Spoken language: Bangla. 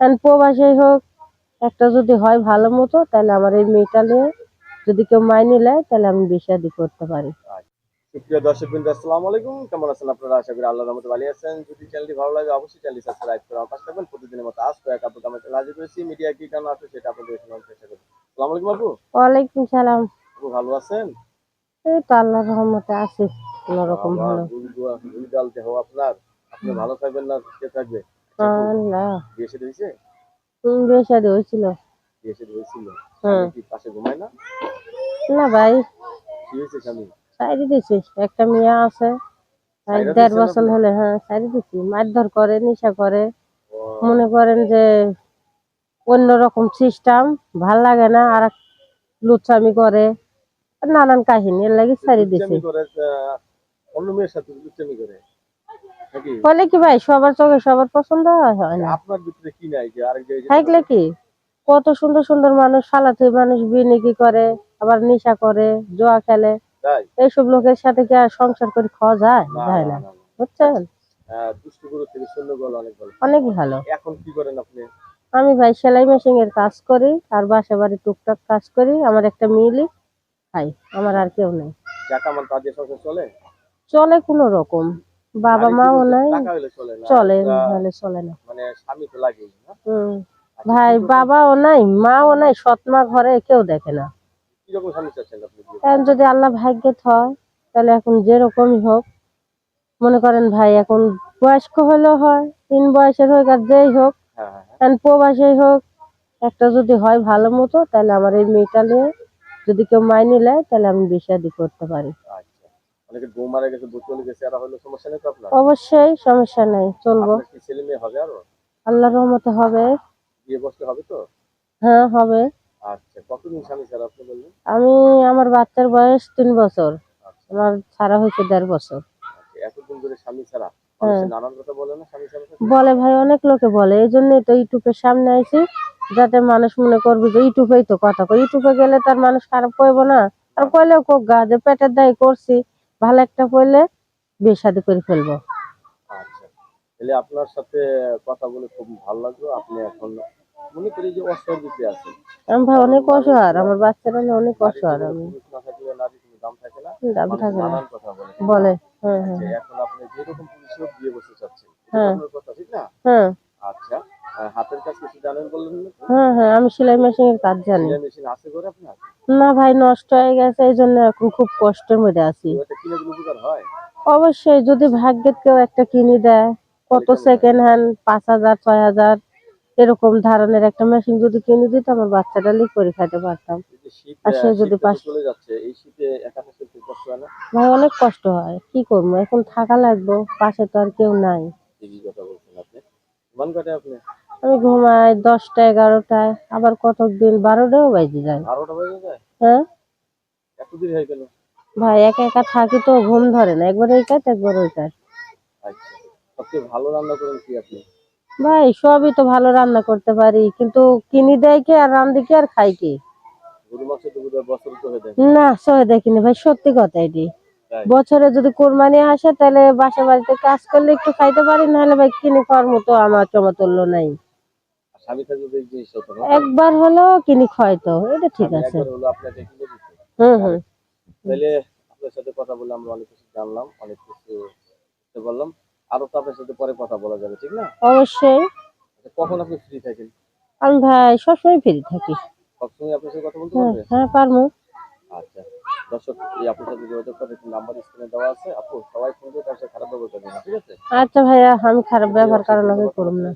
কারণ প্রবাসী হোক একটা যদি হয় ভালো মতো তাহলে আমার এই মেয়েটা নিয়ে যদি কেউ মাইনে নেয় তাহলে আমি বিয়ে শাদী করতে পারি। সুপ্রিয় দর্শক বিন্দু আসসালামু আলাইকুম। কেমন আছেন আপনারা? আশা করি আল্লাহর রহমতে ভালো আছেন। যদি চ্যানেলটি ভালো লাগে অবশ্যই চ্যানেলটি সাবস্ক্রাইব করে আমার পাশে থাকবেন। প্রতিদিনের মতো আজ কয়েক আপু আমি হাজির করেছি মিডিয়া কি কেন আছে সেটা আপনাদের শোনার চেষ্টা করব। আসসালামু আলাইকুম আপু। ওয়ালাইকুম সালাম। আপু ভালো আছেন? এই তো আল্লাহর রহমতে আছি। কোনো রকম ভালো। উইদাল দেহ আপনার। আপনি ভালো থাকবেন না কে থাকবে আল্লাহ বিয়ে সাথে হয়েছে? তুমি বিয়ে শাদী হয়েছিল। বিয়ে সাথে হয়েছিল। হ্যাঁ। কি পাশে ঘুমায় না? না ভাই। কি হয়েছে স্বামী? সাইডে একটা মেয়ে আছে। দেড় বছর হলে হ্যাঁ সাইডে দিছি মারধর করে নেশা করে। মনে করেন যে অন্যরকম সিস্টেম ভালো লাগে না আর এক লুচ্ছামি করে। নানান কাহিনী এর লাগে ছাড়ি দিছি অন্য মেয়ের সাথে করে? বলে কি ভাই সবার চোখে সবার পছন্দ হয় হয় না। আপনার ভিতরে কি নাই যে আরেক জায়গায় থাকলে কি? কত সুন্দর সুন্দর মানুষ সালাতে মানুষ বিনিকি করে আবার নেশা করে জোয়া খেলে। এইসব লোকের সাথে কি আর সংসার করে খাওয়া যায়? না, যায় না। বুঝছেন? গল অনেক ভালো অনেক ভালো। এখন কি করেন আপনি? আমি ভাই সেলাই মেশিন এর কাজ করি আর বাসা বাড়ি টুকটাক কাজ করি। আমার একটা মিলি খাই আমার আর কেউ নেই। চলে। চলে কোনো রকম। বাবা মাও নাই। চলে নাহলে চলে না। মানে স্বামী তো লাগে না। আচ্ছা, ভাই বাবাও নাই মাও নাই সৎ মা ঘরে কেউ দেখে না। এখন যদি আল্লাহ ভাগ্যে হয় তাহলে এখন যেরকমই হোক মনে করেন ভাই এখন বয়স্ক হলেও হয় তিন বয়সের হোক আর যেই হোক হ্যাঁ হ্যাঁ হ্যাঁ। এখন প্রবাসী হোক একটা যদি হয় ভালো মতো তাহলে আমার এই মেয়েটা নিয়ে যদি কেউ মাইনে নেয় তাহলে আমি বিয়ে শাদী করতে পারি। আচ্ছা বউ মারা গেছে বউ চলে গেছে আর হলো সমস্যা নেই তো আপনার? অবশ্যই সমস্যা নাই চলবো। আপনার কি ছেলে মেয়ে হবে আরও? আল্লাহর রহমতে হবে। বিয়ে বসতে হবে তো? হ্যাঁ হবে। আচ্ছা কতদিন স্বামী আপনি বললেন? আমি আমার বাচ্চার বয়স তিন বছর। আচ্ছা। আমার ছাড়া হয়েছে দেড় বছর। আচ্ছা, এতদিন ধরে স্বামী ছাড়া? হ্যাঁ। নানান কথা বলে না স্বামী স্যার বলে ভাই অনেক লোকে বলে এই জন্যই তো ইউটিউবের সামনে আইছি যাতে মানুষ মনে করবে যে ইউটিউবেই তো কথা। কই ইউটিউবে গেলে তার মানুষ খারাপ কইব না। আর কইলেও কোক গা যে পেটের দায় করছি ভালো একটা পড়লে বিয়ে শাদী করে ফেলব। আচ্ছা তাহলে আপনার সাথে কথা বলে খুব ভালো লাগল। আপনি এখন মনে করি যে অসহায় দিতে আছেন। আমি ভাই অনেক অসহায় আমার বাচ্চারা না অনেক অসহায়। আমি দাম থাকে না। দাম থাকে না। কথা বলে। বলে হ্যাঁ হ্যাঁ। যে এখন আপনি যেরকম পুলিশেও বিয়ে বসতে চাচ্ছেন হ্যাঁ। আপনার কথা ঠিক না? হ্যাঁ। আচ্ছা হাতের কাজ কিছু জানেন বললেন না? হ্যাঁ হ্যাঁ আমি সেলাই মেশিনের কাজ জানি। সেলাই মেশিন আছে করে আপনার? না ভাই নষ্ট হয়ে গেছে এই জন্য এখন খুব কষ্টের মধ্যে আছি। কিনে উপকার হয়? অবশ্যই যদি ভাগ্যের কেউ একটা কিনে দেয় কত সেকেন্ড হ্যান্ড পাঁচ হাজার ছয় হাজার এরকম ধরনের একটা মেশিন যদি কিনে দিত আমার বাচ্চাটা লিক করে খাইতে পারতাম। আর সে যদি পাশ- চলে যাচ্ছে এই শীতে একা থাকতে খুব কষ্ট হয় না? ভাই অনেক কষ্ট হয়। কি করব? এখন থাকা লাগবে পাশে তো আর কেউ নাই। কথা বলছেন আপনি। মান কাটে আপনি? আমি ঘুমাই দশটা এগারোটায় আবার কতক দিন বারোটাও বাজে যায়। হ্যাঁ? ভাই একা একা থাকি তো ঘুম ধরে না। একবার এই কাজ একবার ওই কাজ আচ্ছা সবচেয়ে ভালো রান্না করেন কি আপনি? ভাই সবই তো ভালো রান্না করতে পারি কিন্তু কিনি দেয় কি আর রান্ধি কি আর খাই কি? না সহে দেখিনি ভাই সত্যি কথা এটি। বছরে যদি কোরবানি আসে তাহলে বাসা বাড়িতে কাজ করলে একটু খাইতে পারি নাহলে ভাই কিনে খাওয়ার মতো আমার চমতুল্য নাই। স্বামী থাকলে তো এই জিনিস হতো না। একবার হলো কিনি খাওয়াই তো এটা ঠিক আছে। একবার হলো আপনাকে কিনে দিতে। হুম হুম। তাহলে আপনার সাথে কথা বলে আমরা অনেক কিছু জানলাম অনেক কিছু বুঝতে পারলাম। আরও তো আপনার সাথে পরে কথা বলা যাবে ঠিক না? অবশ্যই। আচ্ছা, কখন আপনি ফ্রি থাকেন? আমি ভাই সবসময় ফ্রি থাকি। সবসময় আপনার সাথে কথা বলতে হ্যাঁ পারবে? হ্যাঁ পারব আচ্ছা দর্শক এই আপনার সাথে যোগাযোগ করে নাম্বার স্ক্রিনে দেওয়া আছে। আপু সবাই ফোন করে তার সাথে খারাপ ব্যবহার করবেন না ঠিক আছে? আচ্ছা ভাইয়া আমি খারাপ ব্যবহার কারণ আমি করুম না।